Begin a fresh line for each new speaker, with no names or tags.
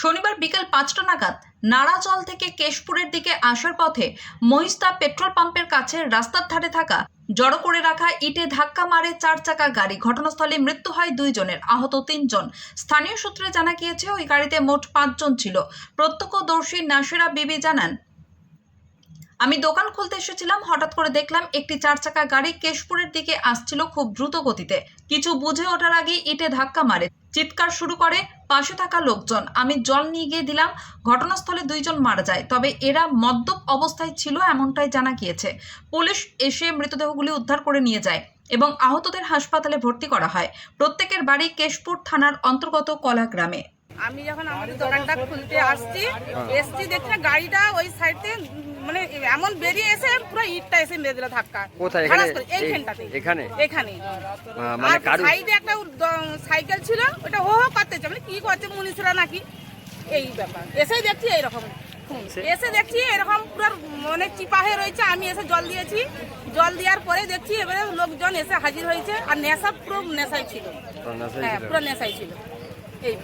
শনিবার বিকেল পাঁচটা নাগাদ নাড়াচল থেকে কেশপুরের দিকে আসার পথে মহিস্তা পেট্রোল পাম্পের কাছে রাস্তার ধারে থাকা জড়ো করে রাখা ইটে ধাক্কা মারে চার চাকা গাড়ি। ঘটনাস্থলে মৃত্যু হয় দুইজনের, আহত তিনজন। স্থানীয় সূত্রে জানা গিয়েছে, ওই গাড়িতে মোট পাঁচজন ছিল। প্রত্যক্ষদর্শী নাসিরা বিবি জানান আমি দোকান খুলতে এসেছিলাম, হঠাৎ করে দেখলাম একটি চার চাকা গাড়ি কেশপুরের দিকে আসছিল খুব দ্রুত গতিতে। কিছু বুঝে ওঠার আগেই ইটে ধাক্কা মারে। চিৎকার শুরু করে, পাশে থাকা লোকজন। আমি জল নিয়ে গিয়ে দিলাম, ঘটনাস্থলে দুইজন মারা যায়। তবে এরা মদ্যপ অবস্থায় ছিল এমনটাই জানা গিয়েছে। পুলিশ এসে মৃতদেহগুলি উদ্ধার করে নিয়ে যায় এবং আহতদের হাসপাতালে ভর্তি করা হয়। প্রত্যেকের বাড়ি কেশপুর থানার অন্তর্গত কলা গ্রামে।
আমি যখন আমাদের দোকানটা খুলতে আসছি, এসছি দেখছি গাড়িটা ওই সাইডে এমন বেরিয়ে এসে পুরো ইটটা এসে মেরে দিল ধাক্কা।
কোথায়? এখানে?
এইখানটাতে।
এখানে?
এখানে।
মানে কারু
সাইডে একটা সাইকেল ছিল ওটা হো হো করতেছে মানে কি করছে মুনিশরা নাকি? এই ব্যাপার। এসেই দেখছি এইরকম। খুন। এসে দেখছি এরকম পুরো মানে চিপা হয়ে রয়েছে আমি এসে জল দিয়েছি। জল দেওয়ার পরে দেখছি এবারে লোকজন এসে হাজির হয়েছে আর নেশা পুরো নেশাই ছিল। হ্যাঁ পুরো নেশাই ছিল। এই